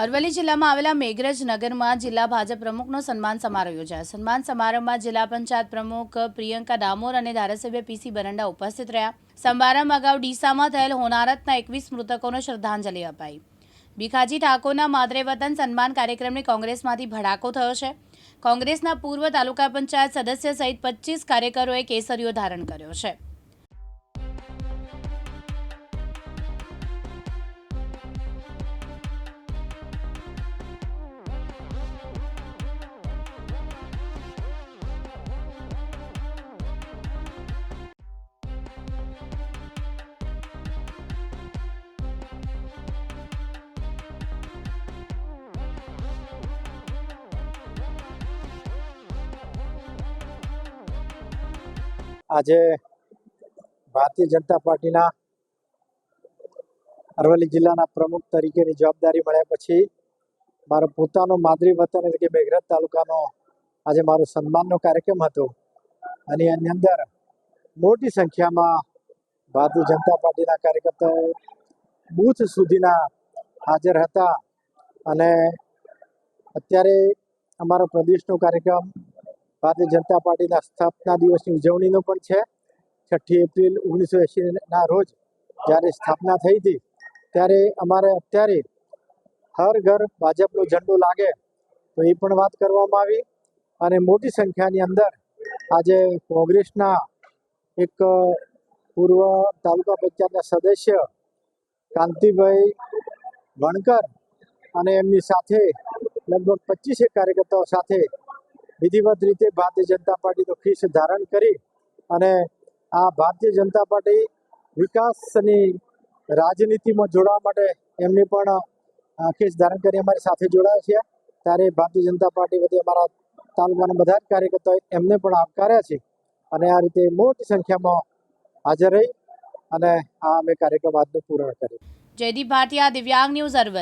અરવલ્લી જિલ્લામાં આવેલા મેઘરજ નગરમાં જિલ્લા ભાજપ પ્રમુખનો સન્માન સમારોહ યોજાયો. સન્માન સમારોહમાં જિલ્લા પંચાયત પ્રમુખ પ્રિયંકા ડામોર અને ધારાસભ્ય પીસી બરંડા ઉપસ્થિત રહ્યા. સમારંભ અગાઉ ડીસામાં થયેલ હોનારતના એકવીસ મૃતકોને શ્રદ્ધાંજલિ અપાઈ. ભીખાજી ઠાકોરના માદરે વતન સન્માન કાર્યક્રમને કોંગ્રેસમાંથી ભડાકો થયો છે. કોંગ્રેસના પૂર્વ તાલુકા પંચાયત સદસ્ય સહિત પચીસ કાર્યકરોએ કેસરીઓ ધારણ કર્યો છે. આજે ભારતીય જનતા પાર્ટીના અરવલ્લી જિલ્લાના પ્રમુખ તરીકેની જવાબદારી મળ્યા પછી મારો પોતાનો માદરી વતન એટલે કે મેઘરજ તાલુકાનો આજે મારો સન્માનનો કાર્યક્રમ હતો. અને એની અંદર મોટી સંખ્યામાં ભારતીય જનતા પાર્ટીના કાર્યકર્તાઓ બૂથ સુધીના હાજર હતા. અને અત્યારે અમારો પ્રદેશનો કાર્યક્રમ ભારતીય જનતા પાર્ટીના સ્થાપના દિવસની ઉજવણીનો પણ છે. છઠ્ઠી એપ્રિલ ઓગણીસો એંશીના રોજ જ્યારે સ્થાપના થઈ હતી, ત્યારે અમારે અત્યારે હર ઘર ભાજપનો ઝંડો લાગે તો એ પણ વાત કરવામાં આવી અને મોટી સંખ્યાની અંદર આજે કોંગ્રેસના એક પૂર્વ તાલુકા પંચાયતના સદસ્ય કાંતિભાઈ વણકર અને એમની સાથે લગભગ પચીસેક કાર્યકર્તાઓ સાથે વિધિવત રીતે ભારતીય જનતા પાર્ટીનો ખીસ ધારણ કરી અને આ ભારતીય જનતા પાર્ટી વિકાસની રાજનીતિમાં જોડાવા માટે એમને પણ ખીસ ધારણ કરી અમારી સાથે જોડાયા છે. ત્યારે ભારતીય જનતા પાર્ટી વતી અમારા તાલુકાના બધા જ કાર્યકર્તાઓએ એમને પણ આવકાર્યા છે અને આ રીતે મોટી સંખ્યામાં હાજર રહી અને આ અમે કાર્યક્રમ આજનું પૂર્ણ કર્યું. જયદીપ ભાટિયા, દિવ્યાંગ ન્યૂઝ અરવલ્લી.